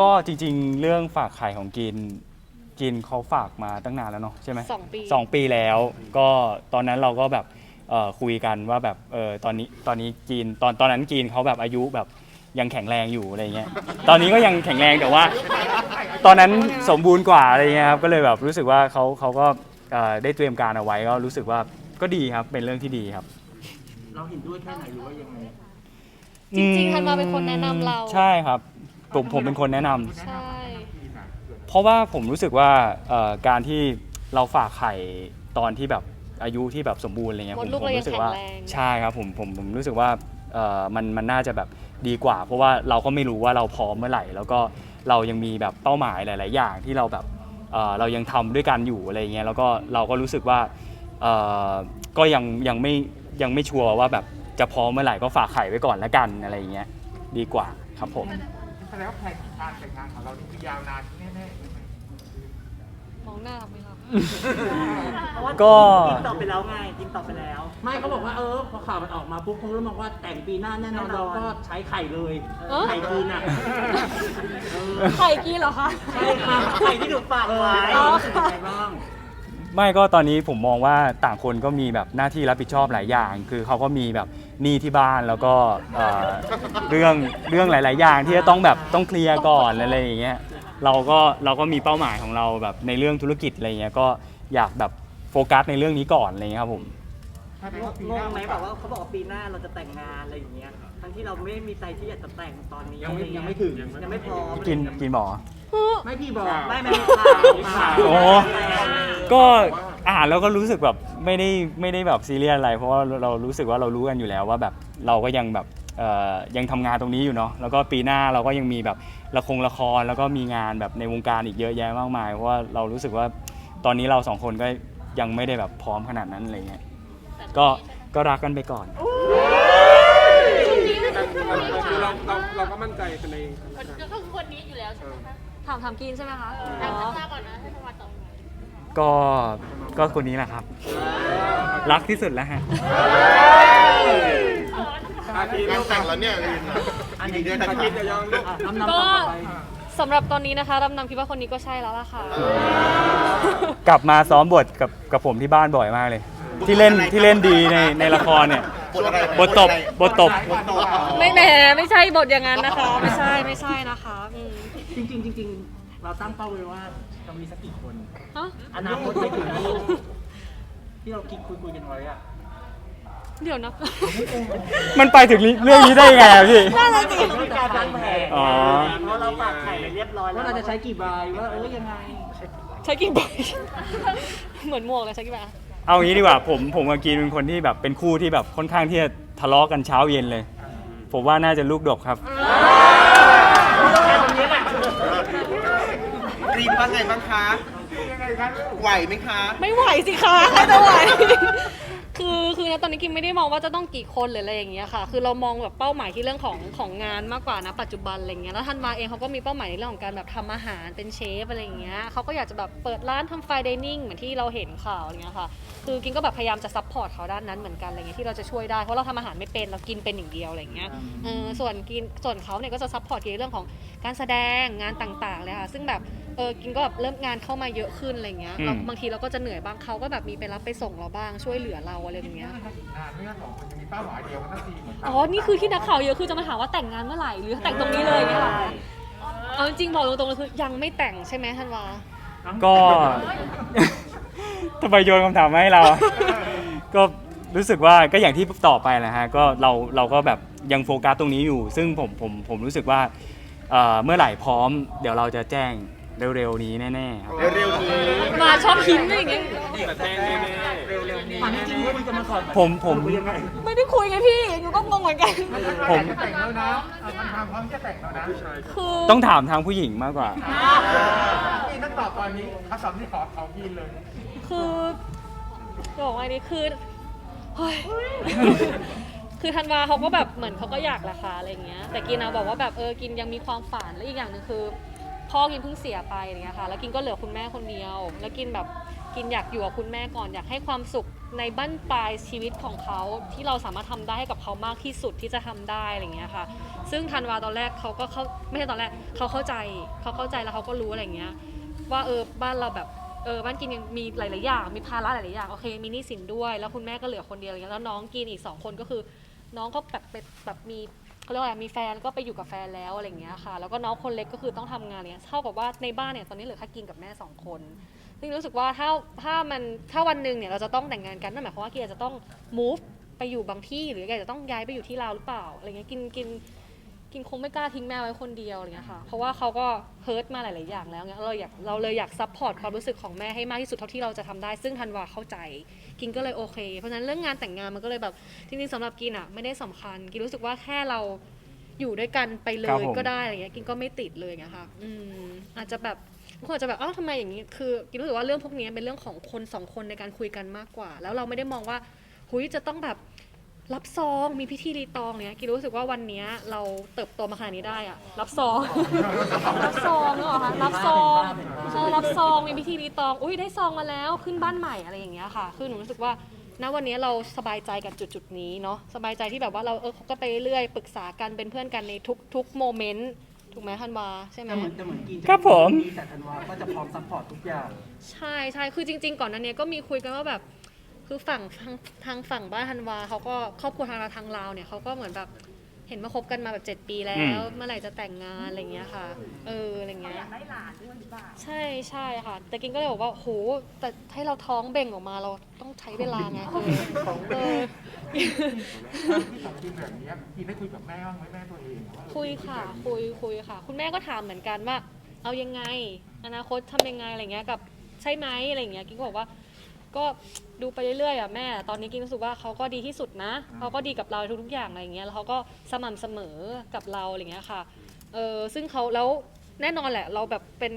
ก็จริงๆ เรื่องฝากไข่ของกิน กินเขาฝากมาตั้งนานแล้วเนาะใช่ไหมสองปี สองปีแล้ว ก็ตอนนั้นเราก็แบบเอ่อคุยกันว่าแบบเออตอนนี้ตอนนี้กินตอนตอนนั้นกินเขาแบบอายุแบบยังแข็งแรงอยู่อะไรเงี้ย ตอนนี้ก็ยังแข็งแรงแต่ว่า ตอนนั้นสมบูรณ์กว่าอะไรเงี้ยครับก็เลยแบบรู้สึกว่าเขาเขาก็เอ่อได้เตรียมการเอาไว้ก็รู้สึกว่าก็ดีครับเป็นเรื่องที่ดีครับ เราเห็นด้วยแค่ไหนหรือว่ายังไง จริงๆธันวาเป็นคนแนะนำเรา ใช่ครับ ผมผมเป็นคนแนะนำใช่ เพราะว่าผมรู้สึกว่าเอ่อการที่เราฝากไข่ตอนที่แบบอายุที่แบบสมบูรณ์อะไรเงี้ยมผดมลูกผมเรายังรู้สึกแข็งว่าแรง ใช่ครับผมผมผมรู้สึกว่าเอ่อมันมันน่าจะแบบดีกว่า เพราะว่าเราก็ไม่รู้ว่าเราพร้อมเมื่อไหร่ แล้วก็เรายังมีแบบเป้าหมายหลาย ๆ อย่างที่เราแบบเอ่อเรายังทำด้วยกันอยู่อะไรเงี้ยแล้วก็เราก็รู้สึกว่าเอ่อก็ยังยังไม่ยังไม่ชัวร์ว่าแบบจะพร้อมเมื่อไหร่ก็ฝากไข่ไว้ก่อนละกันอะไรเงี้ยดีกว่าครับผม แสดง ว่าแผนการแต่งงานของเรานี่คือยาวนานแน่ๆใช่ไหมมองหน้าทำไหมครับก็ กินตอบไปแล้วไงกินตอบไปแล้ว ไม่เขาบอกว่าเออพอข่าวมันออกมาปุ๊บคงรู้มองว่าแต่งปีหน้าแน่นอนแน่นอน เราก็ใช้ไข่เลยเอ้อไข่คืนอะไข่กี้เหรอคะ ใช่ค่ะไข่ที่ถูกฝากไว้อ๋อ เป็นยังไงบ้าง ไม่ก็ตอนนี้ผมมองว่าต่างคนก็มีแบบหน้าที่รับผิดชอบหลายอย่าง คือเขาก็มีแบบหนี้ที่บ้านแล้วก็เอ่อเรื่องเรื่องหลาย ๆ อย่างที่จะต้องแบบต้องเคลียร์ก่อนอะไรอย่างเงี้ยเราก็เราก็มีเป้าหมายของเราแบบในเรื่องธุรกิจอะไรเงี้ยก็อยากแบบโฟกัสในเรื่องนี้ก่อนอะไรเงี้ยครับผม งว่าปีงน้างไหมแบบว่าเขาบอกว่าปีหน้าเราจะแต่งงานอะไรอย่างเงี้ย ทั้งที่เราไม่มีใจที่อยากจะแต่งตอนนี้ยังไม่อะรเยังไม่ถึงยังไม่พร้อมกินกินหมอไม่พี่บอกไม่ไม่มีข่าวมีข่าวโอ้ก็อ่านแล้วก็รู้สึกแบบไม่ได้ไม่ได้แบบซีเรียสอะไร เพราะว่าเรารู้สึกว่าเรารู้กันอยู่แล้วว่าแบบเราก็ยังแบบเอ่อยังทำงานตรงนี้อยู่เนาะแล้วก็ปีหน้าเราก็ยังมีแบบละครละครแล้วก็มีงานแบบในวงการอีกเยอะแยะมากมายเพราะว่าเรารู้สึกว่าตอนนี้เราสองคนก็ยังไม่ได้แบบพร้อมขนาดนั้นอะไรเงี้ย ก็ก็รักกันไปก่อนคือเราเราเราก็มั่นใจในก็คือคนนี้อยู่แล้วใช่ไหมคะถามถามกินใช่ไหมคะอะอ๋อทราบก่อนนะให้ทวัดต่อก็ก็คนนี้แหละครับ รักที่สุดแล้วฮะ อาทีงานแต่งแล้วเนี่ยอันอีนี้กเดือนอานะคทิรัตบย์จะยังลูกอะน้ำนำต่อไป สำหรับตอนนี้นะคะรำนำคิดว่าคนนี้ก็ใช่แล้วล่ะค่ะ กลับมาซ้อมบทกับกับผมที่บ้านบ่อยมากเลย ที่เล่นที่เล่นดีในในละครเนี่ยบทอะไรบทตบบทตบ บทตบไม่แหมไม่ใช่บทอย่างนั้นนะคะ ไม่ใช่ไม่ใช่นะคะอืมจริงๆจริงๆเราตั้งเป้าไว้ว่าจะมีสักกี่คน ฮะอนาคตไม่ถึงนี้ที่เราคิดคุยคุยๆกันไว้อะเดี๋ยวนะมันไปถึงเรื่องนี้ได้ยังไงอะพี่ น่าจะจริงมีการวางแผนอ๋อเพราะเราฝากไข่ไปเรียบร้อยแล้วว่าเราจะใช้กี่ใบว่าเออยังไงใช้กี่ใบ เหมือนหมวกเลยใช้กี่ใบ เอางี้ดีกว่าผมผมกับกีนเป็นคนที่แบบเป็นคู่ที่แบบค่อนข้างที่จะทะเลาะกันเช้าเย็นเลย ผมว่าน่าจะลูกดกครับ รีบว่าไงบ้างคะยังไงครับไหวไหมคะ ไม่ไหวสิคะใครจะไหว คือคือนะตอนนี้กิมไม่ได้มองว่าจะต้องกี่คนหรืออะไรอย่างเงี้ยค่ะ คือเรามองแบบเป้าหมายที่เรื่องของของงานมากกว่านะปัจจุบันอะไรเงี้ยแล้วทันวาเองเขาก็มีเป้าหมายในเรื่องของการแบบทำอาหารเป็นเชฟอะไรอย่างเงี้ยเขาก็อยากจะแบบเปิดร้านทำไฟเดนิ่งเหมือนที่เราเห็นข่าวอะไรเงี้ยค่ะ คือกินก็แบบพยายามจะซัพพอร์ตเขาด้านนั้นเหมือนกันอะไรเงี้ยที่เราจะช่วยได้เพราะเราทำอาหารไม่เป็นเรากินเป็นอย่างเดียวอะไรเงี้ยเออส่วนกินส่วนเขาเนี่ยก็จะซัพพอร์ตกินในเรื่องของการแสดงงานต่างๆเลยค่ะซึ่งแบบ เออกินก็แบบเริ่มงานเข้ามาเยอะขึ้นอะไรเงี้ยเราอืมบางทีเราก็จะเหนื่อยบ้างเขาก็แบบมีไปรับไปส่งเราบ้างช่วยเหลือเราอะไรอย่างเงี้ยนานไม่งั้นสองคนจะมีเป้าหมายเดียวกันทั้งทีเหมือนกัอ๋อ นี่คือที่นักข่าวเยอะคือจะมาถามว่าแต่งงานเมื่อไหร่หรือแต่งตรงนี้เลยเนี่ยค่ะเอาจริงๆบอกตรงๆเลยคือยังไม่แต่งใช่ไหมท่านวาก็ ทำไมโยนคำถามมาให้เรา ก็รู้สึกว่าก็อย่างที่ตอบไปแหละฮะก็เราเราก็แบบยังโฟกัสตรงนี้อยู่ ซึ่งผมผมผมรู้สึกว่าเอ่อเมื่อไหร่พร้อม เดี๋ยวเราจะแจ้ง เร็วๆนี้แน่ๆครับเร็วๆนี้มาชอบหินอะไรอย่างเงี้ยแต่แจ้งแน่ๆเร็วๆนี้ถามจริงๆคุยกันมาก่อนไหผมผมคุยยังไงไม่ได้คุยไงพี่หนูก็งงเหมือนกันผมจะแต่งแล้วนะเอาทำทำพร้อมจะแต่งแล้วนะคือต้องถามทางผู้หญิงมากกว่านี่ต้องตอบตอนนี้เขาสอบที่ขอเขากินเลย คือจะบอกว่าอันนี้คือเฮ้ยคือธันวาเขาก็แบบเหมือนเขาก็อยากราคาอะไรอย่างเงี้ย แต่กินเอาบอกว่าแบบเออกินยังมีความฝันและอีกอย่างหนึ่งคือ พ่อกินเพิ่งเสียไปอย่างเงี้ยค่ะ แล้วกินก็เหลือคุณแม่คนเดียว แล้วกินแบบกินอยากอยู่กับคุณแม่ก่อนอยากให้ความสุขในบั้นปลายชีวิตของเขาที่เราสามารถทำได้ให้กับเขามากที่สุดที่จะทำได้อะไรอย่างเงี้ยค่ะ ซึ่งธันวาตอนแรกเขาก็เข้าไม่ใช่ตอนแรกเขาเข้าใจเขาเข้าใจแล้วเขาก็รู้อะไรอย่างเงี้ยว่าเออบ้านเราแบบเออบ้านกินยังมีหลายๆอย่างมีภาระหลายๆอย่างโอเคมีหนี้สินด้วย แล้วคุณแม่ก็เหลือคนเดียวอะไรเงี้ยแล้วน้องกินอีกสองคนก็คือ น้องก็แบบเป็นแบบมี เขาเรียกว่าอะไรมีแฟนก็ไปอยู่กับแฟนแล้วอะไรอย่างเงี้ยค่ะ แล้วก็น้องคนเล็กก็คือต้องทำงานเนี้ยเท่ากับว่าในบ้านเนี่ยตอนนี้เหลือแค่กินกับแม่สองคนซึ่งรู้สึกว่าถ้าถ้ามันถ้าวันหนึ่งเนี่ยเราจะต้องแต่งงานกันนั่นหมายความว่ากินอาจะต้อง move ไปอยู่บางที่หรือแกจะต้องย้ายไปอยู่ที่ลาวหรือเปล่าอะไรเงี้ยกินกิน กินคงไม่กล้าทิ้งแม่ไว้คนเดียวอะไรเงี้ยค่ะ เพราะว่าเขาก็เฮิร์ตมาหลาย ๆ อย่างแล้วเงี้ยเราอยากเราเลยอยากซัพพอร์ตความรู้สึกของแม่ให้มากที่สุดเท่าที่เราจะทำได้ ซึ่งธันวาเข้าใจ กินก็เลยโอเค เพราะฉะนั้นเรื่องงานแต่งงานมันก็เลยแบบจริง ๆสำหรับกินอะไม่ได้สำคัญ กินรู้สึกว่าแค่เราอยู่ด้วยกันไปเลครับยผม ก็ได้อะไรเงี้ย กินก็ไม่ติดเลยเงี้ยค่ะอืมอาจจะแบบบางคนอาจจะแบบอ้าวทำไมอย่างนี้ คือกินรู้สึกว่าเรื่องพวกนี้เป็นเรื่องของคนสองคนในการคุยกันมากกว่า แล้วเราไม่ได้มองว่า หุยจะต้องแบบ รับซองมีพิธีรีตองเนี่ยกินรู้สึกว่าวันเนี้ยเราเติบโตมาขนาดนี้ได้อะรับซอง รับซองเนกอะคะรับซองใช่รับซองมีพิธีรีตอง อุ้ยได้ซองมาแล้วขึ้นบ้านใหม่อะไรอย่างเงี้ยค่ะ คือหนูรู้สึกว่าณวันนี้เราสบายใจกับจุดจุดๆนี้เนาะสบายใจที่แบบว่าเราเออคบกันไปเรื่อยๆปรึกษากันเป็นเพื่อนกันในทุกทุกโมเมนต์ถูกไหมธันวาใช่ไหม แต่เหมือนแต่เหมือนกินจะครับผม แต่ธันวาก็จะพร้อมซัพพอร์ตทุกอย่าง ใช่ใช่คือจริง ๆ ก่อนหนั้นเนี้ยก็มีคุยกันว่าแบบ คือฝั่งทางทางฝั่งบ้านธันวาเขาก็ครอบครัวทางเราทางลาวเนี่ยเขาก็เหมือนแบบเห็นมาคบกันมาแบบ7ปีแล้อืว ม เมื่อไหร่จะแต่งงานอะไรเงี้ยค่ะ เอออะไรเงี้ยอยากได้หลานด้วยหรือเปล่าใช่ใช่ค่ะ แต่กินก็เลยบอกว่าโหแต่ให้เราท้องเบ่งออกมาเราต้องใช้เวลาไงคือเออ ที่สองทีมแบบเนี้ยทีได้คุยกับแม่บ้างไหมแม่ตัวเองว่าเออคุยค่ะ คุยคุยค่ะ คุณแม่ก็ถามเหมือนกันว่า เอายังไง อนาคตทำยังไงอะไรเงี้ยกับใช่ไหมอะไรเงี้ยกิ๊กก็บอกว่า ก็ดูไปเรื่อยๆอะแม่ ตอนนี้กิ๊กรู้สึกว่าเขาก็ดีที่สุดนะเขาก็ดีกับเราทุกๆอย่างอะไรเงี้ยแล้วเขาก็สม่ำเสมอกับเราอะไรเงี้ยค่ะเออซึ่งเขาแล้วแน่นอนแหละ เราแบบเป็น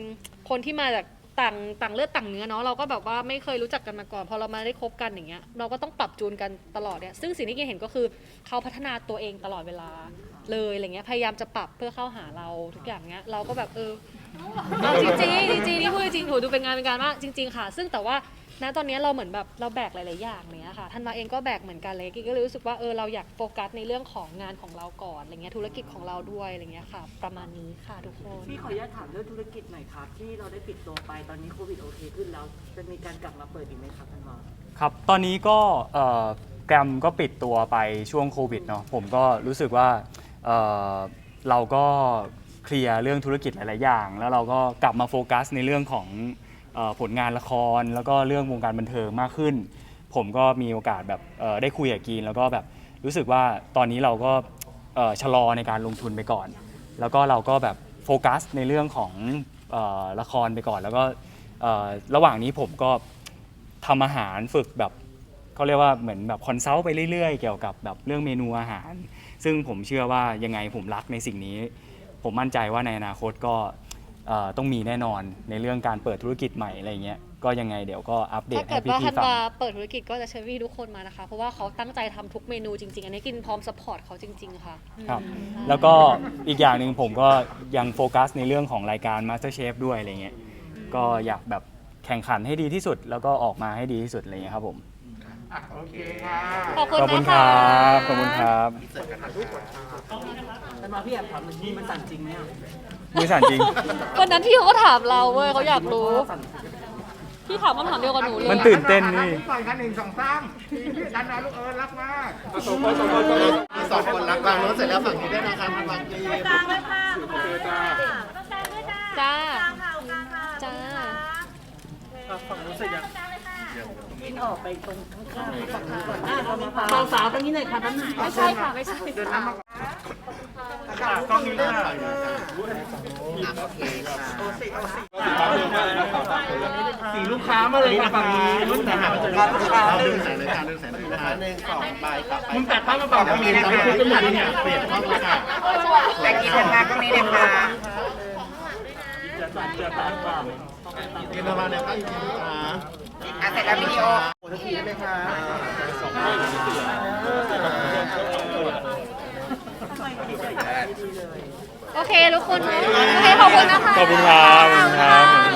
คนที่มาจากต่างต่างเลือดต่างเนื้อเนาะเราก็แบบว่าไม่เคยรู้จักกันมาก่อนพอเรามาได้คบกันอย่างเงี้ยเราก็ต้องปรับจูนกันตลอดเนี่ยซึ่งสิ่งที่กิ๊กเห็นก็คือเขาพัฒนาตัวเองตลอดเวลาเลยอะไรเงี้ยพยายามจะปรับเพื่อเข้าหาเราทุกอย่างเงี้ยเราก็แบบเออ เอาจริงๆจริงๆนี่พูดจริงๆถูดูเป็นงานเป็นการมากจริง ๆ ค่ะ ซึ่งแต่ว่าณตอนนี้เราเหมือนแบบเราแบกหลาย ๆ อย่างเนี้ยค่ะท่านมาเองก็แบกเหมือนกันเลยกิ๊กก็เลยรู้สึกว่าเออเราอยากโฟกัสในเรื่องของงานของเราก่อนอะไรเงี้ยธุรกิจของเราด้วยอะไรเงี้ยค่ะ ประมาณนี้ค่ะทุกคน พี่ขออนุญาตถามเรื่องธุรกิจหน่อยครับ ที่เราได้ปิดตัวไปตอนนี้โควิดโอเคขึ้นแล้ว จะมีการกลับมาเปิดอีกไหมครับท่านหมอ ครับ ตอนนี้ก็เอ่อแกรมก็ปิดตัวไปช่วงโควิดเนาะผมก็รู้สึกว่าเอ่อเราก็ เคลียร์เรื่องธุรกิจหลาย ๆ อย่าง แล้วเราก็กลับมาโฟกัสในเรื่องของเอ่อผลงานละคร แล้วก็เรื่องวงการบันเทิงมากขึ้น ผมก็มีโอกาสแบบเอ่อได้คุยกับกีนแล้วก็แบบรู้สึกว่าตอนนี้เราก็เอ่อชะลอในการลงทุนไปก่อน แล้วก็เราก็แบบโฟกัสในเรื่องของเออละครไปก่อน แล้วก็เอ่อระหว่างนี้ผมก็ทำอาหารฝึกแบบเขาเรียกว่าเหมือนแบบคอนซัลท์ไปเรื่อย ๆ เกี่ยวกับแบบเรื่องเมนูอาหาร ซึ่งผมเชื่อว่ายังไงผมรักในสิ่งนี้ ผมมั่นใจว่าในอนาคตก็เอ่อต้องมีแน่นอนในเรื่องการเปิดธุรกิจใหม่อะไรเงี้ยก็ยังไงเดี๋ยวก็อัปเดถ้าตเกิให้ดว่าพี่ธันๆฟัง วาเปิดธุรกิจก็จะเชิญพี่ทุกคนมานะคะ เพราะว่าเขาตั้งใจทำทุกเมนูจริง ๆ อันนี้กินพร้อมซัพพอร์ตเขาจริง ๆ ค่ะ ครับอืมแล้วก็อีกอย่างหนึ่งผมก็ยังโฟกัสในเรื่องของรายการ MasterChef ด้วยอะไรเงี้ยก็อยากแบบแข่งขันให้ดีที่สุด แล้วก็ออกมาให้ดีที่สุดอะไรเงี้ยครับผมอะโอเคค่ะ ขอบคุณขอบคุณนะคคะ รับขอบคุณครับธัน วาพี่แอบถามหน่อยที่มันสั่นจริงเนี่ยมือสั่นจริง วันนั้นพี่เขาก็ถามเราเว้ยเขาอยากรู้ สั่นพี่ถามคำถามเดียวกับหนูเลยมันตื่นเต้นนี่ปล่อยกันหนึ่งสองสามพี่ดันมาลูกเอิญรักมากสองคนรักบางโน้นเสร็จแล้วฝั่งนี้ได้นะครับบางกีกลางเลยค่ะต้องกลางด้วยจ้าจ้า กลางค่ะกลางค่ะจ้า ฝั่งนู้นเสร็จยังกลางเลยค่ะกินออกไปตรงข้างๆฝั่งนี้ก่อนหน้าเรามาปาสาวๆตรงนี้หน่อยค่ะท่านไม่ใช่ค่ะไม่ใช่ เดินน้ำมาก กล้องนี้ค่ะโอเคครับสีลูกค้ามาเลยค่ะฝั่งนี้รุ่นไหนหาเจอลูกค้าเอาหดึนึ่งงแสงเลยค่ะดึงแสงเลยค่ะหนึ่งสองใบครับมึงตะตั้งมาก่อนเดี๋ยวมีมีนะนะครับเปลี่ยนกล้องเลยค่ะแต่กินกันมาก็มีเลยค่ะกินมาเนี้ยครับอีกทีนะคะอะเสร็จแล้ววิดีโอโอ้ทุกทีได้ไหมคะ โอเคทุกคนโอเคขอบคุณนะคะ ขอบคุณครับขอบคุณครับ